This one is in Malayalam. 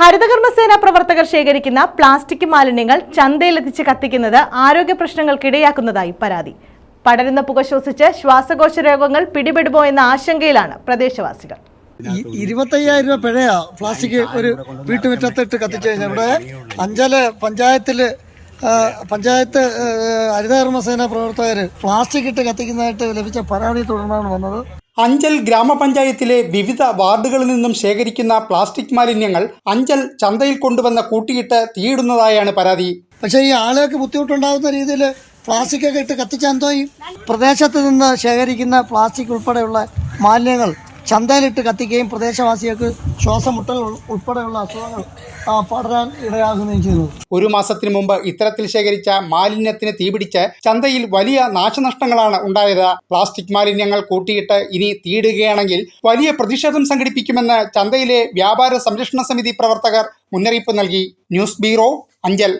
ഹരിതകർമ്മസേന പ്രവർത്തകർ ശേഖരിക്കുന്ന പ്ലാസ്റ്റിക് മാലിന്യങ്ങൾ ചന്തയിലെത്തിച്ച് കത്തിക്കുന്നത് ആരോഗ്യ പ്രശ്നങ്ങൾക്കിടയാക്കുന്നതായി പരാതി. പടരുന്ന പുക ശ്വസിച്ച് ശ്വാസകോശ രോഗങ്ങൾ പിടിപെടുമോ എന്ന ആശങ്കയിലാണ് പ്രദേശവാസികൾ. ഇരുപത്തയ്യായിരം രൂപ പിഴയാ പ്ലാസ്റ്റിക് ഒരു വീട്ടുമുറ്റത്തിട്ട് കത്തിച്ചു കഴിഞ്ഞാൽ. ഇവിടെ അഞ്ചൽ പഞ്ചായത്തിൽ പഞ്ചായത്ത് ഹരിതകർമ്മസേന പ്രവർത്തകർ പ്ലാസ്റ്റിക് ഇട്ട് കത്തിക്കുന്നതായിട്ട് ലഭിച്ച പരാതി തുടർന്നാണ് വന്നത്. അഞ്ചൽ ഗ്രാമപഞ്ചായത്തിലെ വിവിധ വാർഡുകളിൽ നിന്നും ശേഖരിക്കുന്ന പ്ലാസ്റ്റിക് മാലിന്യങ്ങൾ അഞ്ചൽ ചന്തയിൽ കൊണ്ടുവന്ന കൂട്ടിയിട്ട് തീയിടുന്നതായാണ് പരാതി. പക്ഷേ ഈ ആളുകൾക്ക് ബുദ്ധിമുട്ടുണ്ടാകുന്ന രീതിയിൽ പ്ലാസ്റ്റിക് ഒക്കെ ഇട്ട് കത്തിച്ചാൽ എന്തോ പ്രദേശത്ത് നിന്ന് ശേഖരിക്കുന്ന പ്ലാസ്റ്റിക് ഉൾപ്പെടെയുള്ള മാലിന്യങ്ങൾ ചന്തയിലിട്ട് കത്തിക്കുകയും പ്രദേശവാസികൾക്ക് ശ്വാസമുട്ടൽ ഉൾ- ഉൾപ്പെടെയുള്ള അസുഖങ്ങൾ പടരാൻ ഇടയാകുകയും ചെയ്തു. ഒരു മാസത്തിനു മുമ്പ് ഇത്തരത്തിൽ ശേഖരിച്ച മാലിന്യത്തിന് തീപിടിച്ച് ചന്തയിൽ വലിയ നാശനഷ്ടങ്ങളാണ് ഉണ്ടായത്. പ്ലാസ്റ്റിക് മാലിന്യങ്ങൾ കൂട്ടിയിട്ട് ഇനി തീയിടുകയാണെങ്കിൽ വലിയ പ്രതിഷേധം സംഘടിപ്പിക്കുമെന്ന് ചന്തയിലെ വ്യാപാര സംരക്ഷണ സമിതി പ്രവർത്തകർ മുന്നറിയിപ്പ് നൽകി. News bureau Anchal.